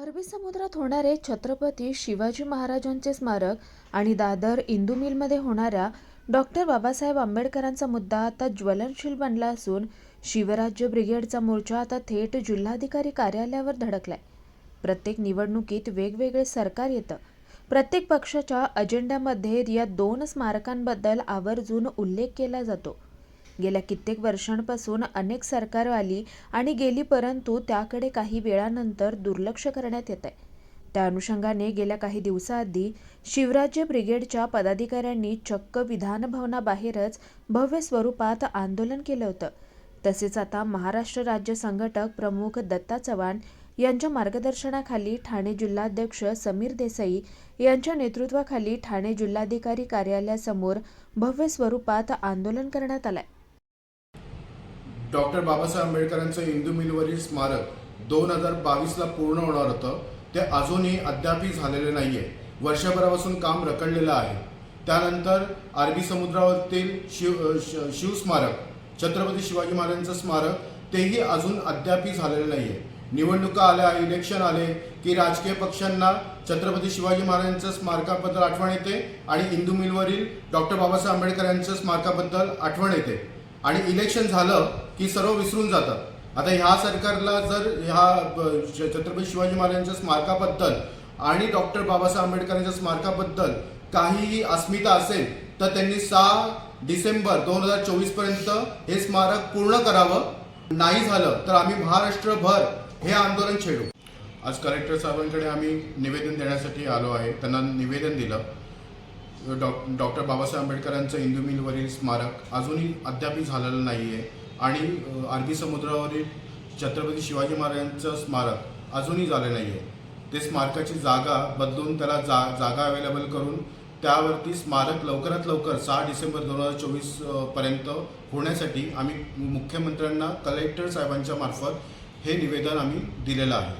अरबी समुद्रात होणारे छत्रपती शिवाजी महाराजांचे स्मारक आणि दादर इंदू मिलमध्ये होणाऱ्या डॉक्टर बाबासाहेब आंबेडकरांचा मुद्दा आता ज्वलनशील बनला असून शिवराज्य ब्रिगेडचा मोर्चा आता थेट जिल्हाधिकारी कार्यालयावर धडकलाय. प्रत्येक निवडणुकीत वेगवेगळे सरकार येतं. प्रत्येक पक्षाच्या अजेंड्यामध्ये या दोन स्मारकांबद्दल आवर्जून उल्लेख केला जातो. गेल्या कित्येक वर्षांपासून अनेक सरकार आली आणि गेली परंतु त्याकडे काही वेळानंतर दुर्लक्ष करण्यात येत आहे. त्या अनुषंगाने गेल्या काही दिवसाआधी शिवराज्य ब्रिगेडच्या पदाधिकाऱ्यांनी चक्क विधानभवनाबाहेरच भव्य स्वरूपात आंदोलन केलं होतं. तसेच आता महाराष्ट्र राज्य संघटक प्रमुख दत्ता चव्हाण यांच्या मार्गदर्शनाखाली ठाणे जिल्हाध्यक्ष समीर देसाई यांच्या नेतृत्वाखाली ठाणे जिल्हाधिकारी कार्यालयासमोर भव्य स्वरूपात आंदोलन करण्यात आलंय. डॉक्टर बाबासाहेब आंबेडकरांचं इंदू मिलवरील स्मारक दोन हजार बावीसला पूर्ण होणार होतं. ते अजूनही अद्यापही झालेले नाही आहे वर्षभरापासून काम रखडलेलं आहे. त्यानंतर अरबी समुद्रावरील शिव शिवस्मारक छत्रपती शिवाजी महाराजांचं स्मारक तेही अजून अद्यापही झालेलं नाही आहे निवडणुका आल्या इलेक्शन आले की राजकीय पक्षांना छत्रपती शिवाजी महाराजांचं स्मारकाबद्दल आठवण येते आणि इंदू मिलवरील डॉक्टर बाबासाहेब आंबेडकर यांचं स्मारकाबद्दल आठवण येते. आणि इलेक्शन झालं ही सर्व विसरून जातात. आता ह्या सरकारला जर ह्या छत्रपती शिवाजी महाराजांच्या स्मारकाबद्दल आणि डॉक्टर बाबासाहेब आंबेडकरांच्या स्मारकाबद्दल काहीही अस्मिता असेल तर त्यांनी सहा डिसेंबर दोन हजार चोवीसपर्यंत हे स्मारक पूर्ण करावं. नाही झालं तर आम्ही महाराष्ट्रभर हे आंदोलन छेडू. आज कलेक्टर साहेबांकडे आम्ही निवेदन देण्यासाठी आलो आहे. त्यांना निवेदन दिलं. डॉ डॉक्टर बाबासाहेब आंबेडकरांचं इंदू मिलवरील स्मारक अजूनही अद्यापही झालेलं नाही आहे आणि अरबी समुद्रावरील छत्रपती शिवाजी महाराजांचं स्मारक अजूनही झालं नाही आहे ते स्मारकाची जागा बदलून त्याला जा जागा अवेलेबल करून त्यावरती स्मारक लवकरात लवकर सहा डिसेंबर दोन हजार चोवीसपर्यंत होण्यासाठी आम्ही मुख्यमंत्र्यांना कलेक्टर साहेबांच्या मार्फत हे निवेदन आम्ही दिलेलं आहे.